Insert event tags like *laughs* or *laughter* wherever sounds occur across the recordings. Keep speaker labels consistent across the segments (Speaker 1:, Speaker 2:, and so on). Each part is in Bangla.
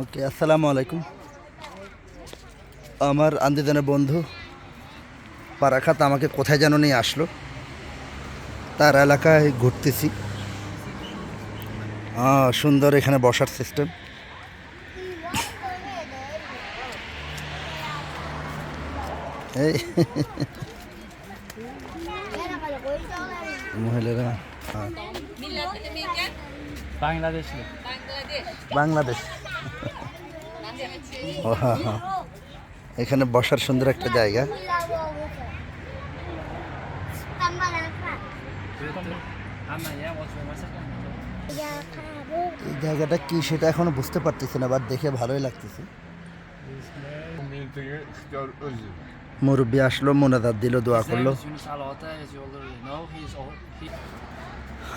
Speaker 1: ওকে আসসালামু আলাইকুম। আমার আন্দিদানের বন্ধু পারাখাত আমাকে কোথায় যেন নিয়ে আসলো। তার এলাকায় ঘুরতেছি। সুন্দর এখানে বসার সিস্টেম এই *laughs* মহিলারা বাংলাদেশ ও, হ্যাঁ। এখানে বসার সুন্দর একটা জায়গা? এই জায়গাটা কি সেটা এখনও বুঝতে পারতেছি না বাট দেখে ভালোই লাগতেছে. মুরব্বী আসলো মোনাজাত দিল দোয়া করল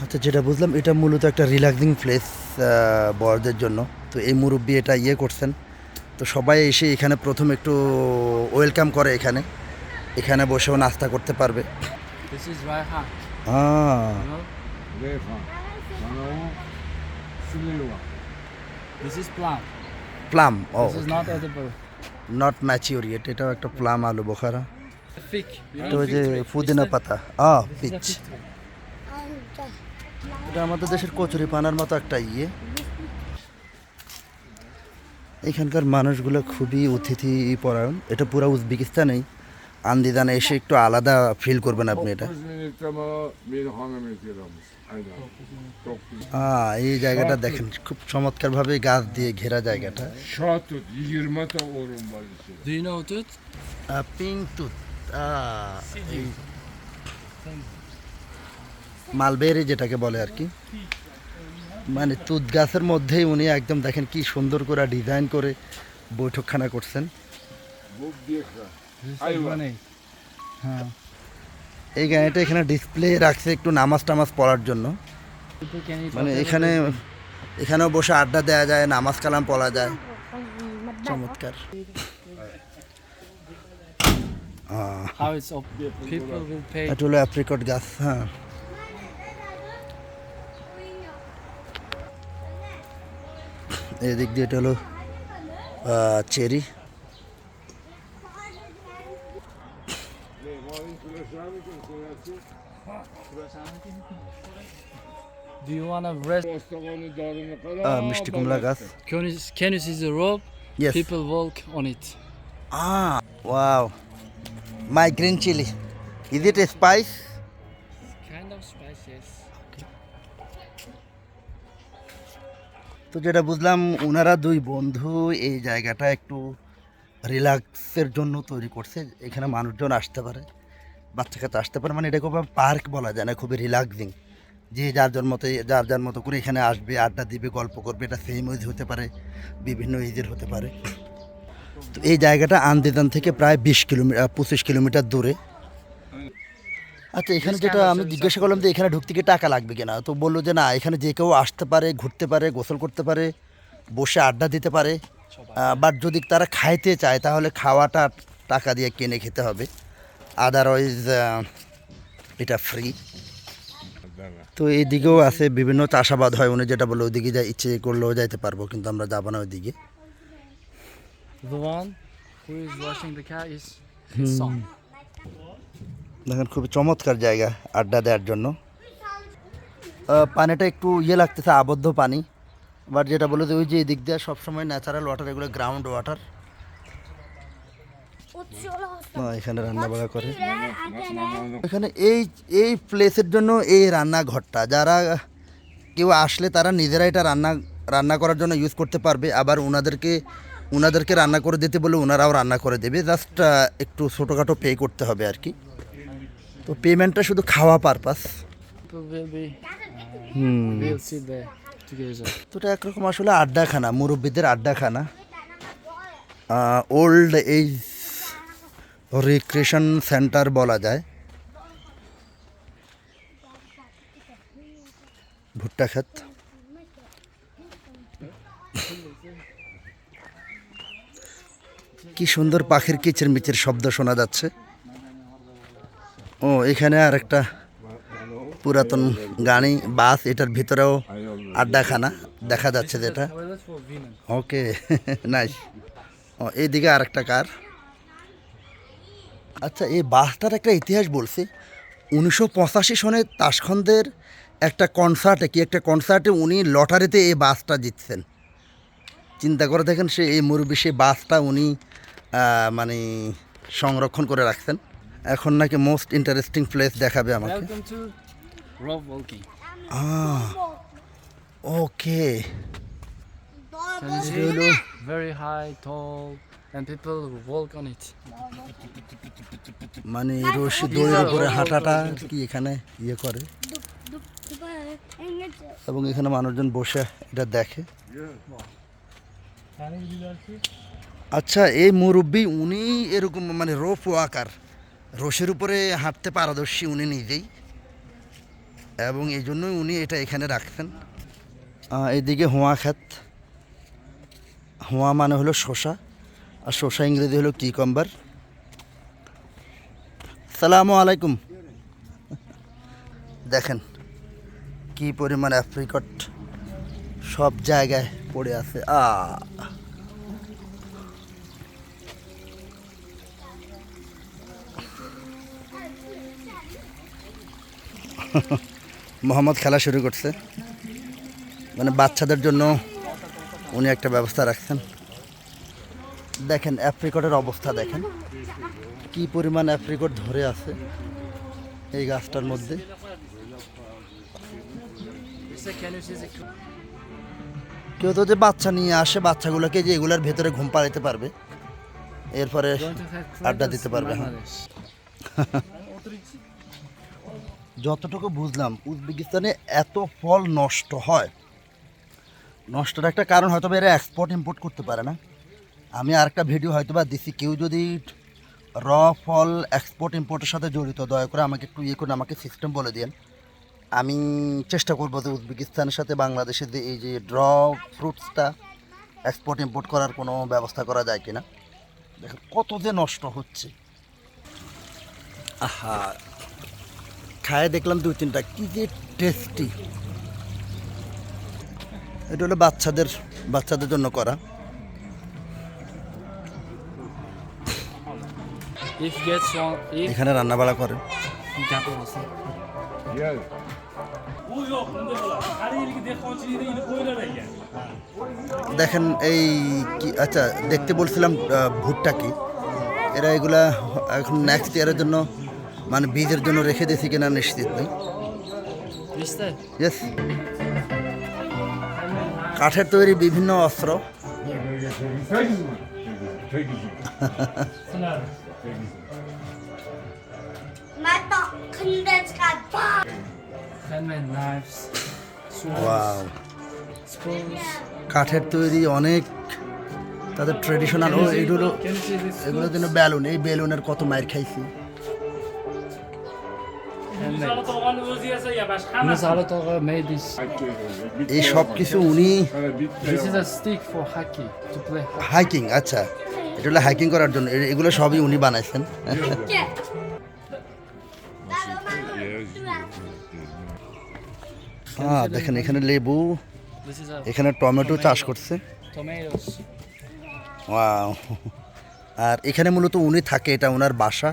Speaker 1: আচ্ছা যেটা বুঝলাম এটা মূলত একটা রিল্যাক্সিং প্লেস বড়দের জন্য। তো এই মুরব্বী এটা ইয়ে করছেন। তো সবাই এসে এখানে প্রথম একটু ওয়েলকাম করে এখানে। এখানে বসেও নাস্তা করতে পারবে. প্লাম ও. নট ম্যাচিওর ইয়েট এটাও একটা প্লাম আলু বোখারা। তো যে পুদিনা পাতা?
Speaker 2: A
Speaker 1: peach
Speaker 2: fig tree.
Speaker 1: এটা আমাদের দেশের কচুরি পানার মতো একটা ইয়ে এখানকার মানুষগুলো খুবই অতিথি পরায়ণ এটা পুরো উজবেকিস্তানেই আন্দিদানে এসে একটু আলাদা ফিল করবেন আপনি এটা
Speaker 3: 9 millet ama beni hanım ediyormuş. Aynen. Çok güzel.
Speaker 1: আহ, এই জায়গাটা দেখেন খুব চমৎকারভাবে গাছ দিয়ে ঘেরা জায়গাটা
Speaker 3: Şatut 20
Speaker 1: মালবেরি যেটাকে বলে আর কি। মানে তুত গাছের মধ্যেই উনি একদম দেখেন কি সুন্দর করে ডিজাইন করে বৈঠকখানা করছেন।
Speaker 2: money.
Speaker 1: হ্যাঁ। এই গাড়িটা এখানে ডিসপ্লে রাখছে একটু নামাজ টামাজ পড়ার জন্য। মানে এখানে এখানেও বসে আড্ডা দেওয়া যায় নামাজ কালাম পড়া যায়। *laughs* চমৎকার. এটা হলো অ্যাপ্রিকট গাছ হ্যাঁ। এদিক দিয়ে এটা হলো cherry
Speaker 2: Do you want to rest?
Speaker 3: Bostavanı darını kadar.
Speaker 1: আহ, মিষ্টি কুমড়া গাছ
Speaker 2: Can you, can you see the rope?
Speaker 1: Yes
Speaker 2: People walk on it.
Speaker 1: Ah, wow. My green chili. Is it a spice? তো যেটা বুঝলাম ওনারা দুই বন্ধু এই জায়গাটা একটু রিল্যাক্সের জন্য তৈরি করছে, এখানে মানুষজন আসতে পারে, বাচ্চা কাছে আসতে পারে মানে এটাকে পার্ক বলা যায় না, খুবই রিল্যাক্সিং। যে যার যার মতো, যার যার মতো করে এখানে আসবে, আড্ডা দিবে, গল্প করবে, এটা সেম এজ হতে পারে, বিভিন্ন এজের হতে পারে। তো এই জায়গাটা আন্দিদান থেকে প্রায় বিশ কিলোমিটার পঁচিশ কিলোমিটার দূরে। আচ্ছা এখানে যেটা আমি জিজ্ঞাসা করলাম যে এখানে ঢুকতে কি টাকা লাগবে কিনা তো বলল যে না এখানে যে কেউ আসতে পারে ঘুরতে পারে গোসল করতে পারে বসে আড্ডা দিতে পারে বাট যদি তারা খাইতে চায় তাহলে খাওয়াটা টাকা দিয়ে কিনে খেতে হবে। আদারওয়াইজ এটা ফ্রি তো এইদিকেও আছে বিভিন্ন চাষাবাদ হয় উনি যেটা বলল ওইদিকে যা ইচ্ছে করলেও যাইতে পারব কিন্তু আমরা যাব না ওইদিকে।
Speaker 2: The one who is washing the car is his son.
Speaker 1: দেখেন খুবই চমৎকার জায়গা আড্ডা দেওয়ার জন্য। পানিটা একটু ইয়ে লাগতেছে, আবদ্ধ পানি। বাট যেটা বলে ওই যে এদিক দিয়ে সবসময় ন্যাচারাল ওয়াটার এগুলো গ্রাউন্ড ওয়াটার এখানে রান্না বাড়া করে। এখানে এই এই প্লেসের জন্য এই রান্নাঘরটা, যারা কেউ আসলে তারা নিজেরা এটা রান্না রান্না করার জন্য ইউজ করতে পারবে। আবার ওনাদেরকে ওনাদেরকে রান্না করে দিতে বলে ওনারাও রান্না করে দেবে। জাস্ট একটু ছোটোখাটো পে করতে হবে আর কি। তো পেমেন্টটা শুধু খাওয়া পারপাস. তো এটা একরকম আসলে আড্ডাখানা মুরব্বীদের আড্ডাখানা। ওল্ড এজ রিক্রিয়েশন সেন্টার বলা যায়। ভুট্টা ক্ষেত। কি সুন্দর পাখির কিচির মিচির শব্দ শোনা যাচ্ছে। ও, এখানে আর একটা পুরাতন গাড়ি, বাস, এটার ভিতরেও আড্ডাখানা দেখা যাচ্ছে যেটা. ওকে *laughs* নাইস ও, এইদিকে আরেকটা কার। আচ্ছা এই বাসটার একটা ইতিহাস বলছি। উনিশশো পঁচাশি সনে তাসখন্দের একটা কনসার্টে কি একটা কনসার্টে উনি লটারিতে এই বাসটা জিতছেন। চিন্তা করে দেখেন সে, এই মুরব্বী সেই বাসটা উনি মানে সংরক্ষণ করে রাখছেন। এখন নাকি মোস্ট ইন্টারেস্টিং প্লেস দেখাবে আমাকে. ওকে
Speaker 2: Can you see? Very high, tall, and people walk on it.
Speaker 1: মানে রশি দড়ির উপরে হাঁটাটা কি এখানে ইয়ে করে? এবং এখানে মানুষজন বসে এটা দেখে। আচ্ছা এই মুরব্বী উনি এরকম মানে রোপ ওয়াকার রশির উপরে হাঁটতে পারদর্শী উনি নিজেই। এবং এই জন্যই উনি এটা এখানে রাখতেন। এদিকে হোয়া খাত। হোয়া মানে হলো শশা আর শশা ইংরেজি হলো কিকম্বার সালামু আলাইকুম। দেখেন কি পরিমাণ অ্যাপ্রিকট সব জায়গায় পড়ে আছে। আ মোহাম্মদ খেলা শুরু করছে। মানে বাচ্চাদের জন্য উনি একটা ব্যবস্থা রাখছেন। দেখেন অ্যাপ্রিকটের অবস্থা দেখেন। কি পরিমাণ অ্যাপ্রিকট ধরে আছে এই গাছটার মধ্যে। কেউ তো যে বাচ্চা নিয়ে আসে বাচ্চাগুলোকে যে এগুলার ভেতরে ঘুম পাড়াইতে পারবে এরপরে আড্ডা দিতে পারবে হ্যাঁ. *laughs* যতটুকু বুঝলাম, উজবেকিস্তানে এত ফল নষ্ট হয়। নষ্টের একটা কারণ হয়তো এরা এক্সপোর্ট ইম্পোর্ট করতে পারে না। আমি আরেকটা ভিডিও হয়তো বা দিছি, কেউ যদি র ফল এক্সপোর্ট ইম্পোর্টের সাথে জড়িত, দয়া করে আমাকে একটু ইয়ে করে আমাকে সিস্টেম বলে দিন আমি চেষ্টা করব যে উজবেকিস্তানের সাথে বাংলাদেশের যে এই যে ড্র ফ্রুটসটা এক্সপোর্ট ইম্পোর্ট করার কোনো ব্যবস্থা করা যায় কিনা। দেখেন কত যে নষ্ট হচ্ছে। আহা খায় দেখলাম দু তিনটা কি যে টেস্টি এটা হলো বাচ্চাদের বাচ্চাদের জন্য করা। এখানে রান্না রান্নাবাড়া করে. দেখেন এই কি আচ্ছা দেখতে বলছিলাম ভুট্টা কি? এরা এগুলা এখন নেক্সট ইয়ারের জন্য মানে বীজের জন্য রেখে দিয়েছি কিনা নিশ্চিত নেই। কাঠের তৈরি বিভিন্ন অস্ত্র। কাঠের তৈরি অনেক তাদের ট্রেডিশনাল এগুলো যেন বেলুন এই বেলুনের কত মায়ের খাইছি। এই সব কিছু উনি হাইকিং আচ্ছা। এটা হলো হাইকিং করার জন্য। এগুলো সবই উনি বানাইছেন। *laughs* হ্যাঁ দেখেন এখানে লেবু এখানে টমেটো চাষ করছে। আর এখানে মূলত উনি থাকে এটা ওনার বাসা।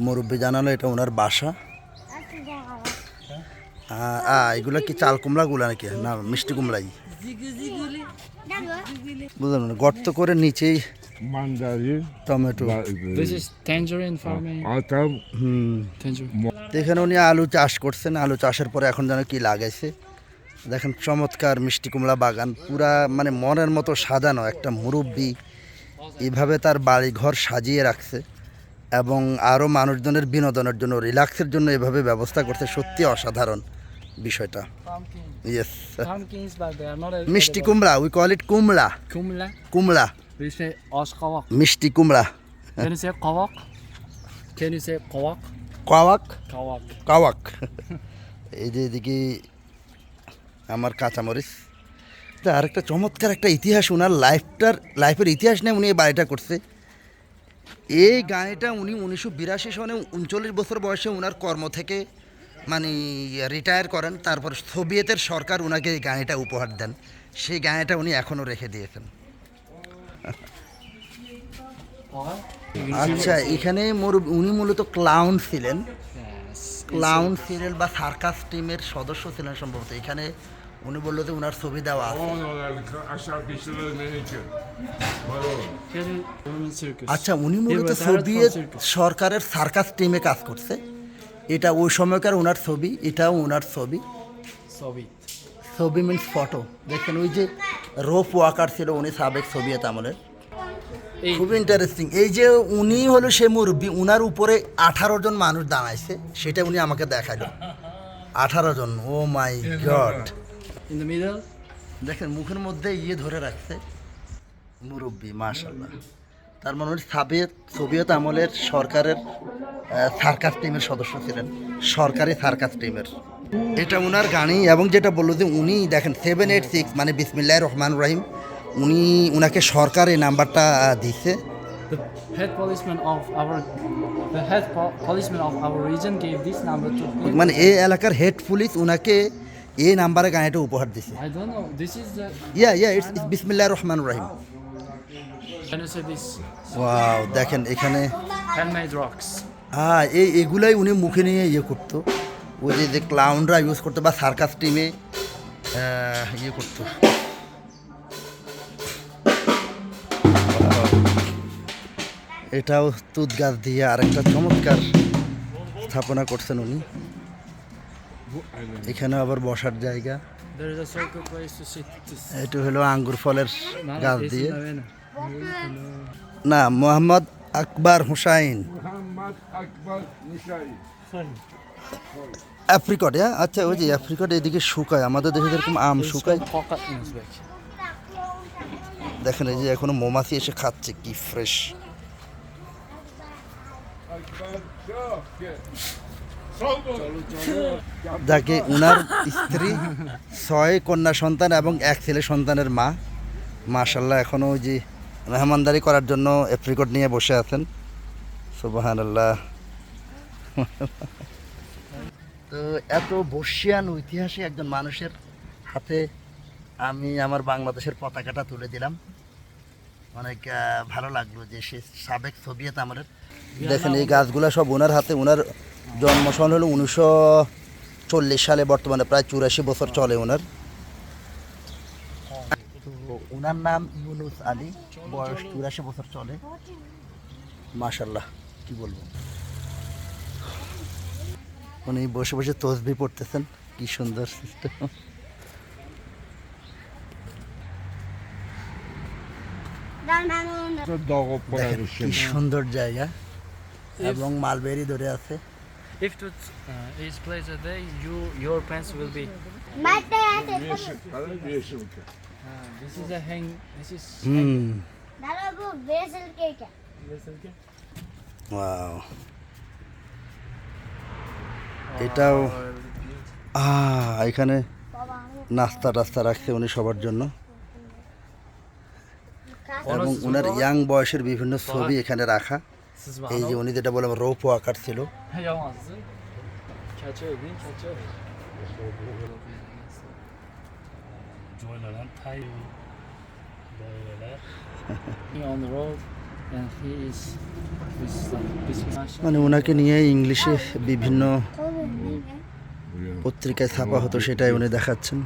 Speaker 1: মুরব্বী জানালো এটা ওনার বাসা। এগুলো কি চাল কুমড়াগুলো নাকি? না মিষ্টি কুমড়াই। বুঝলাম না? গর্ত করে নিচেই টমেটো। এখানে উনি আলু চাষ করছেন। আলু চাষের পরে এখন যেন কি লাগাইছে। দেখেন চমৎকার মিষ্টি কুমড়া বাগান। পুরা মানে মনের মতো সাজানো একটা মুরব্বি। এভাবে তার বাড়ি ঘর সাজিয়ে রাখছে। এবং আরও মানুষজনের বিনোদনের জন্য রিল্যাক্সের জন্য এভাবে ব্যবস্থা করছে। সত্যি অসাধারণ। বিষয়টা। ইয়েস. *laughs* মিষ্টি কুমড়া উই কল ইট কুমড়া. কুমড়া?
Speaker 2: oshqawaq.
Speaker 1: মিষ্টি কুমড়া।
Speaker 2: Can you say? Can you
Speaker 1: এই যে এদিকে আমার কাঁচামরিচ। তা আরেকটা চমৎকার একটা ইতিহাস ওনার লাইফটার লাইফের ইতিহাস নিয়ে উনি এই বাড়িটা করছে। এই গাড়িটা উনি উনিশশো বিরাশি সনে উনচল্লিশ বছর বয়সে ওনার কর্ম থেকে মানে রিটায়ার করেন তারপর সোভিয়েতের সরকার ওনাকে এই গাড়িটা উপহার দেন। সেই গাড়িটা উনি এখনও রেখে দিয়েছেন। আচ্ছা এখানে মোর উনি মূলত ক্লাউন ছিলেন। ক্লাউন সিরিয়াল বা সার্কাস টিমের সদস্য ছিলেন সম্ভবত। এখানে উনি বলল যে ওনার ছবি
Speaker 2: Roman circus.
Speaker 1: আচ্ছা উনি মূলত সোভিয়েত সরকারের সার্কাস টিমে কাজ করছে। এটা ওই সময়কার ওনার ছবি এটাও ওনার ছবি।
Speaker 2: Soviet.
Speaker 1: ছবি মিন্স ফটো দেখেন ওই যে রোপ ওয়াকার ছিল উনি সাবেক সোভিয়েত আমলের। খুব ইন্টারেস্টিং এই যে উনি হলো সে মুরব্বী উনার উপরে আঠারো জন মানুষ দাঁড়াইছে সেটা উনি আমাকে দেখাল আঠারো জন ও মাই গড. দেখেন মুখের মধ্যে ইয়ে ধরে রাখছে মুরব্বী মাশাল্লাহ তার মানে উনি সাবেক সোভিয়েত আমলের সরকারের সার্কাস টিমের সদস্য ছিলেন সরকারি সার্কাস টিমের এটা ওনার গানই এবং যেটা বলল যে উনি দেখেন সেভেন এইট সিক্স মানে বিসমিল্লাহ রহমান রহিম উনি উনাকে সরকার এই নাম্বারটা দিছে
Speaker 2: The head policeman of our the head policeman of our region gave this number to him.
Speaker 1: মানে এই এলাকার হেড পুলিশ উনাকে এই নাম্বারে গানটা উপহার দিছে
Speaker 2: I don't know. This is the
Speaker 1: yeah yeah it's বিসমিল্লাহ রহমান রহিম
Speaker 2: this
Speaker 1: ওয়াও দেখেন এখানে. হ্যাঁ এই এগুলাই উনি মুখে নিয়ে ইয়ে করতো। ওই যে যে ক্লাউনরা ইউজ করতো বা সার্কাস টিমে ইয়ে করতো। এটাও তুত গাছ দিয়ে আরেকটা চমৎকার স্থাপনা করছেন উনি। এখানে আবার বসার জায়গা। এটা হলো আঙ্গুর ফলের গাছ দিয়ে. না মোহাম্মদ আকবর হুসাইন। অ্যাপ্রিকট হ্যাঁ? আচ্ছা ওই যে অ্যাপ্রিকট এদিকে শুকায়। আমাদের দেশে যেরকম আম শুকায়. দেখেন এই যে এখনও মৌমাছি এসে খাচ্ছে কি ফ্রেশ. যাকে উনার স্ত্রী ছয় কন্যা সন্তান এবং এক ছেলে সন্তানের মা। মাশাল্লাহ এখনও ওই যে মেহমানদারি করার জন্য অ্যাপ্রিকট নিয়ে বসে আছেন। সুবাহান তো এত বর্ষিয়ান, ঐতিহাসিক একজন মানুষের হাতে আমি আমার বাংলাদেশের পতাকাটা তুলে দিলাম। অনেক ভালো লাগল যে সে সাবেক সোভিয়েত আমাদের দেখেন, এই গাছগুলো সব ওনার হাতে, ওনার জন্মসন হলো উনিশশো চল্লিশ সালে, বর্তমানে প্রায় চুরাশি বছর চলে ওনার। ওনার নাম ইউনুস আলী বয়স চুরাশি বছর চলে। মাশাল্লাহ কি বলব? উনি বসে বসে তসবি পড়তেছেন কি সুন্দর সিস্টেম কি সুন্দর জায়গা। এবং মালবেরি ধরে আছে।
Speaker 2: If it uh, is placed a day, you your pants will be. Uh, this is a hang. This is.
Speaker 4: দাদা গো বেসেল কেক
Speaker 1: ওয়াও এটাও আহ এখানে নাস্তা টাস্তা রাখছে উনি সবার জন্য এবং ওনার ইয়াং বয়সের বিভিন্ন ছবি এখানে রাখা এই যে উনি যেটা বললাম রৌপ আকার ছিল
Speaker 2: Ödeyim.
Speaker 5: Joylanan tay
Speaker 2: on the road and he is.
Speaker 1: মানে ওনাকে নিয়ে ইংলিশে বিভিন্ন পত্রিকায় ছাপা হতো সেটাই উনি দেখাচ্ছেন